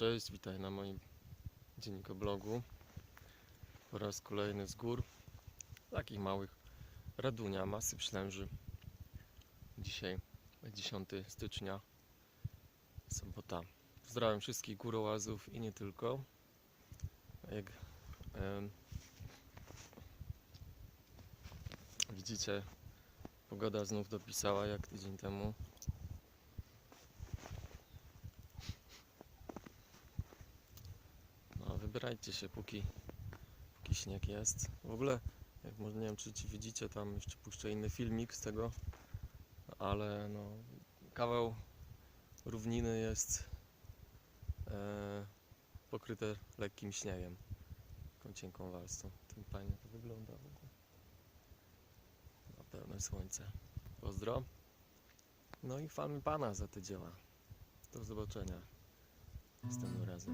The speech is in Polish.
Cześć, witaj na moim dziennikoblogu. Po raz kolejny z gór, takich małych, Radunia, masy Ślęży. Dzisiaj 10 stycznia, sobota. Pozdrawiam wszystkich górołazów i nie tylko. Jak widzicie, pogoda znów dopisała jak tydzień temu. No, wybierajcie się, póki, póki śnieg jest. W ogóle, jak może nie wiem, czy ci widzicie, tam jeszcze puszczę inny filmik z tego, ale no, kawał równiny jest e, pokryte lekkim śniegiem, taką cienką warstwą. Tym fajnie to wygląda w ogóle. Na pełne słońce. Pozdro. No i chwalmy Pana za te dzieła. Do zobaczenia З нового разу.